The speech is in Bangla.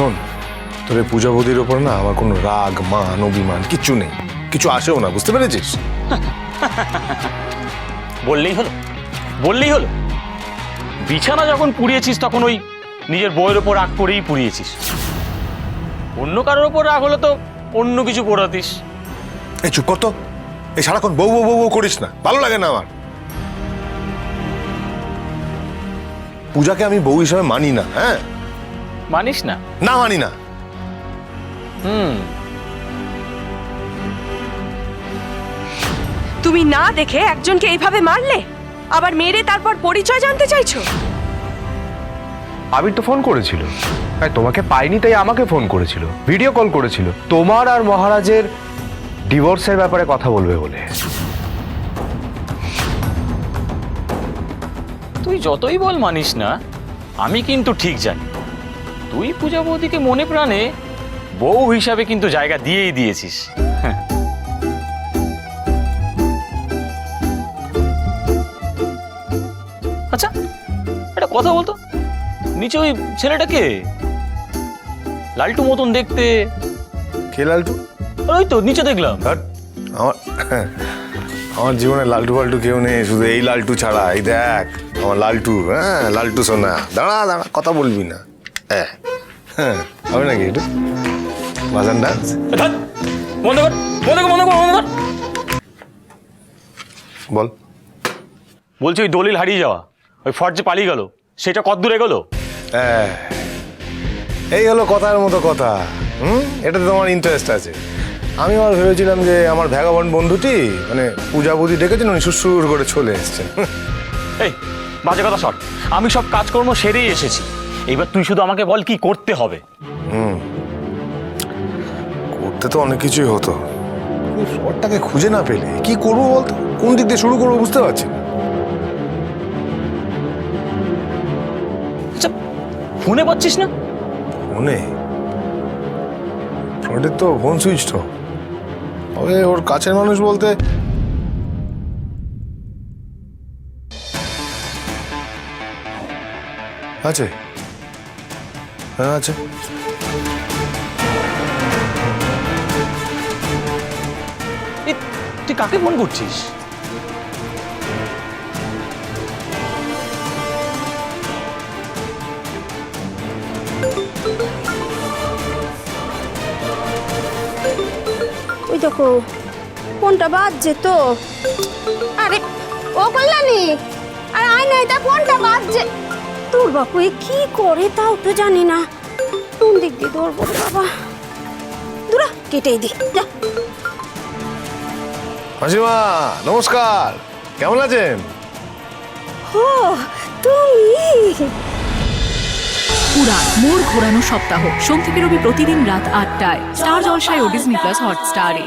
শোন তোর এই পূজাবতীর ওপর না আমার কোনো রাগ মান অভিমান কিচ্ছু নেই। কিছু আসেও না বুঝতে পেরেছিস? বললেই হলো বললেই হলো। বিছানা যখন পুড়িয়েছিস তখন ওই নিজের বইয়ের ওপর রাগ করেই পুড়িয়েছিস। অন্য কারোর ওপর রাগ হলে তো অন্য কিছু পড়াতিস। এই চুপ কর তো। এই সারাক্ষণ বউ বউ বউ করিস না ভালো লাগে না আমার। পূজাকে আমি বউ হিসাবে মানি না হ্যাঁ? মানিস না? না মানি না। হুম। তুমি না দেখে একজনকে এইভাবে মারলে? আবার মেরে তারপর পরিচয় জানতে চাইছো? আবির তো ফোন করেছিল। হ্যাঁ তোমাকে পাইনি তাই আমাকে ফোন করেছিল। ভিডিও কল করেছিল। তোমার আর মহারাজের ডিভোর্সের ব্যাপারে কথা বলবে বলে। তুই যতই বল মানিস না আমি কিন্তু ঠিক জানি। তুই পূজা বৌদিকে মনে প্রাণে বউ হিসাবে কিন্তু জায়গা দিয়েই দিয়েছিস। হ্যাঁ। আচ্ছা একটা কথা বলতো? নিচে ওই ছেলেটাকে? লালটু মতন দেখতে। কে লালটু? ওই তো নিচে দেখলাম। আমার আমার জীবনে লালটু ফালটু কেউ নেই শুধু এই লালটু ছাড়া। এই দেখ আমার লালটু হ্যাঁ লালটু সোনা। দাঁড়া দাঁড়া কথা বলবি না। হ্যাঁ হ্যাঁ হবে নাকি একটু বাজান ডান্স? বন্ধ কর বন্ধ কর বন্ধ কর বন্ধ কর। বল। বলছি ওই দলিল হারিয়ে যাওয়া ওই ফর্জ যে পালিয়ে গেল সেটা কত দূরে গেলো হ্যাঁ এই হলো কথার মতো কথা হুম? এটাতে তোমার ইন্টারেস্ট আছে। আমি আবার ভেবেছিলাম যে আমার ভ্যাগাবন বন্ধুটি মানে পূজা বুধি ডেকেছেন উনি সুসুর করে চলে এসছেন। এই বাজে কথা সর আমি সব কাজকর্ম সেরেই এসেছি। এবার তুই শুধু আমাকে বল কি করতে হবে। হুম। করতে তো অনেক কিছুই হতো। শর্টটাকে খুঁজে না পেলে কি করব বলতো? কোন দিক দিয়ে শুরু করব বুঝতে পারছি না। আচ্ছা ফোনে পাচ্ছিস না? ফোনে? ফ্রডের তো ফোন সুইচ তো। তবে ওর কাছের মানুষ বলতে আছে। হ্যাঁ আছে। তুই কাকে ফোন করছিস? ওই দেখো ফোনটা বাজছে তো। আরে ও কল্যাণী! আরে আয় না এটা ফোনটা বাজছে। তোর বাপু এ কি করে তাও তো জানি না। কোন দিক দিয়ে রে বাবা? দূরা কেটেই দি যা। মাসিমা নমস্কার। কেমন আছেন? ও তুমি? উড়ান মোড় ঘোরানো সপ্তাহ। সোম থেকে রবি প্রতিদিন রাত আটটায়। স্টার জলসায় ও ডিজনি প্লাস হটস্টারে।